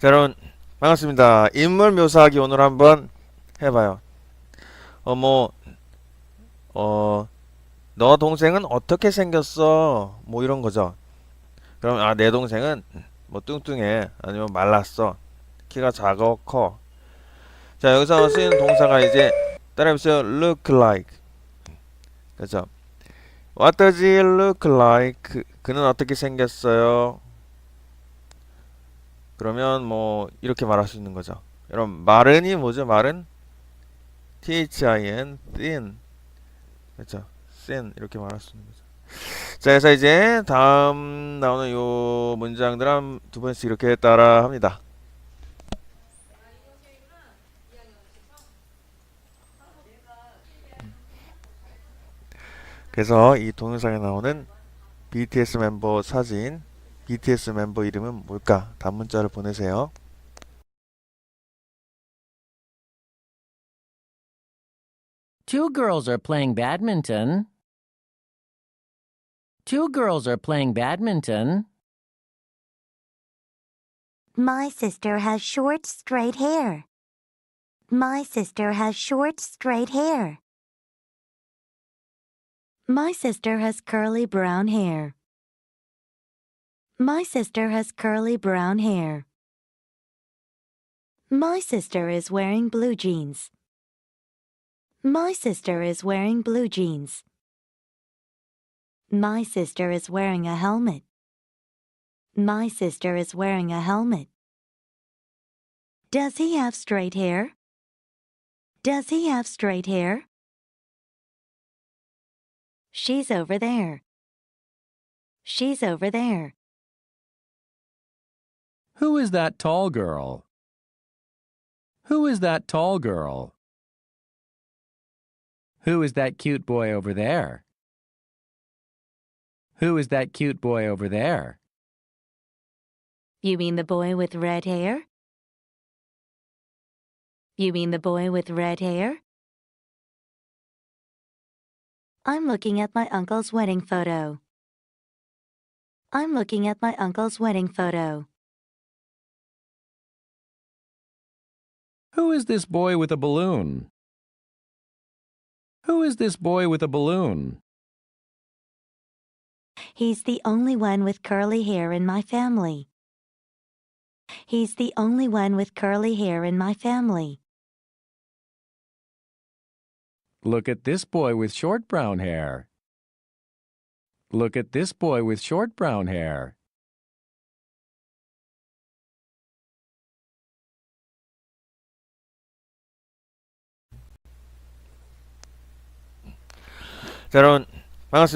자, 여러분, 반갑습니다. 인물 묘사하기 오늘 한번 해봐요. 어, 뭐, 어, 너 동생은 어떻게 생겼어? 뭐 이런 거죠. 그럼, 아, 내 동생은 뭐 뚱뚱해. 아니면 말랐어. 키가 작아, 커. 자, 여기서 쓰이는 동사가 이제, 따라해보세요. look like. 그죠? What does he look like? 그, 그는 어떻게 생겼어요? 그러면 뭐 이렇게 말할 수 있는 거죠. 여러분 마른이 뭐죠? 마른 T-H-I-N thin 그렇죠? thin 이렇게 말할 수 있는 거죠. 자, 그래서 이제 다음 나오는 요 문장들 한 두 번씩 이렇게 따라 합니다. 그래서 이 동영상에 나오는 BTS 멤버 사진, BTS 멤버 이름은 뭘까? 단문자를 보내세요. Two girls are playing badminton. Two girls are playing badminton. My sister has short, straight hair. My sister has short, straight hair. My sister has curly brown hair. My sister has curly brown hair. My sister is wearing blue jeans. My sister is wearing blue jeans. My sister is wearing a helmet. My sister is wearing a helmet. Does he have straight hair? Does he have straight hair? She's over there. She's over there. Who is that tall girl? Who is that tall girl? Who is that cute boy over there? Who is that cute boy over there? You mean the boy with red hair? You mean the boy with red hair? I'm looking at my uncle's wedding photo. I'm looking at my uncle's wedding photo. Who is this boy with a balloon? Who is this boy with a balloon? He's the only one with curly hair in my family. He's the only one with curly hair in my family. Look at this boy with short brown hair. Look at this boy with short brown hair. Karon mga